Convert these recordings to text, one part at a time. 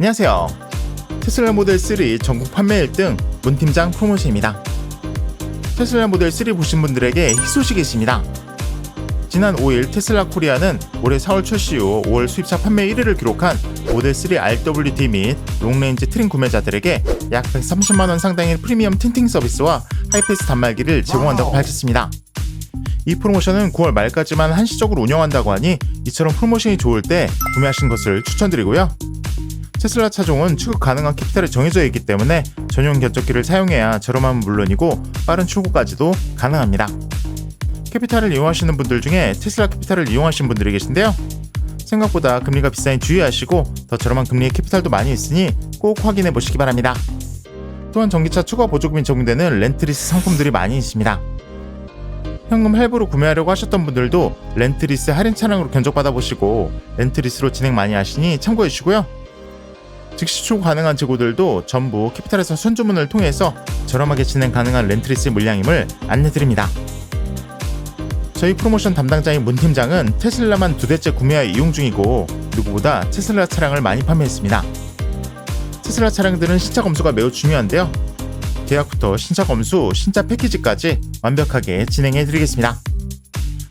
안녕하세요. 테슬라 모델 3 전국 판매 1등 문 팀장 프로모션입니다. 테슬라 모델 3 보신 분들에게 희소식이 있습니다. 지난 5일 테슬라 코리아는 올해 4월 출시 후 5월 수입차 판매 1위를 기록한 모델 3 RWD 및 롱레인지 트림 구매자들에게 약 130만 원 상당의 프리미엄 틴팅 서비스와 하이패스 단말기를 제공한다고 밝혔습니다. 이 프로모션은 9월 말까지만 한시적으로 운영한다고 하니 이처럼 프로모션이 좋을 때 구매하신 것을 추천드리고요. 테슬라 차종은 취급 가능한 캐피탈이 정해져 있기 때문에 전용 견적기를 사용해야 저렴함은 물론이고 빠른 출고까지도 가능합니다. 캐피탈을 이용하시는 분들 중에 테슬라 캐피탈을 이용하신 분들이 계신데요. 생각보다 금리가 비싸니 주의하시고 더 저렴한 금리의 캐피탈도 많이 있으니 꼭 확인해 보시기 바랍니다. 또한 전기차 추가 보조금이 적용되는 렌트리스 상품들이 많이 있습니다. 현금 할부로 구매하려고 하셨던 분들도 렌트리스 할인 차량으로 견적받아 보시고 렌트리스로 진행 많이 하시니 참고해 주시고요. 즉시 출고 가능한 재고들도 전부 캐피탈에서 선주문을 통해서 저렴하게 진행 가능한 렌트리스 물량임을 안내드립니다. 저희 프로모션 담당자인 문 팀장은 테슬라만 두 대째 구매하 이용 중이고 누구보다 테슬라 차량을 많이 판매했습니다. 테슬라 차량들은 신차 검수가 매우 중요한데요. 계약부터 신차 검수, 신차 패키지까지 완벽하게 진행해 드리겠습니다.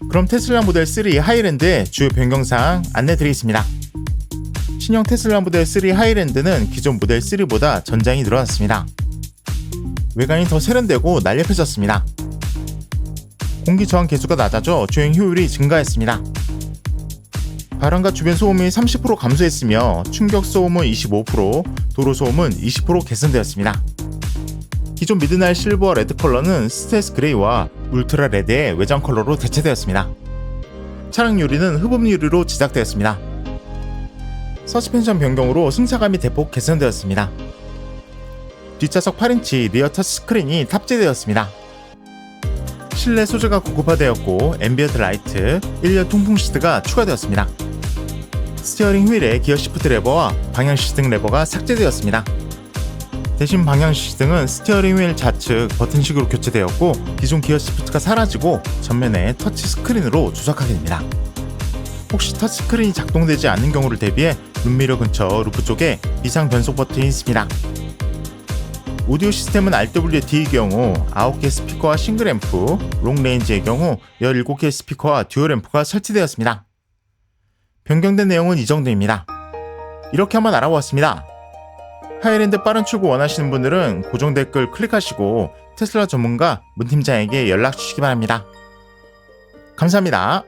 그럼 테슬라 모델 3 하이랜드의 주요 변경사항 안내 드리겠습니다. 신형 테슬라 모델 3 하이랜드는 기존 모델 3보다 전장이 늘어났습니다. 외관이 더 세련되고 날렵해졌습니다. 공기 저항 계수가 낮아져 주행 효율이 증가했습니다. 바람과 주변 소음이 30% 감소했으며 충격 소음은 25%, 도로 소음은 20% 개선되었습니다. 기존 미드나잇 실버와 레드 컬러는 스텔스 그레이와 울트라 레드의 외장 컬러로 대체되었습니다. 차량 유리는 흡음 유리로 제작되었습니다. 서스펜션 변경으로 승차감이 대폭 개선되었습니다. 뒷좌석 8인치 리어 터치 스크린이 탑재되었습니다. 실내 소재가 고급화되었고 앰비언트 라이트, 1열 통풍 시트가 추가되었습니다. 스티어링 휠에 기어 시프트 레버와 방향 시등 레버가 삭제되었습니다. 대신 방향 시등은 스티어링 휠 좌측 버튼식으로 교체되었고 기존 기어 시프트가 사라지고 전면에 터치 스크린으로 조작하게 됩니다. 혹시 터치 스크린이 작동되지 않는 경우를 대비해 눈미러 근처 루프 쪽에 비상 변속 버튼이 있습니다. 오디오 시스템은 RWD의 경우 9개 스피커와 싱글 앰프, 롱레인지의 경우 17개 스피커와 듀얼 앰프가 설치되었습니다. 변경된 내용은 이 정도입니다. 이렇게 한번 알아보았습니다. 하이랜드 빠른 출고 원하시는 분들은 고정 댓글 클릭하시고 테슬라 전문가 문 팀장에게 연락 주시기 바랍니다. 감사합니다.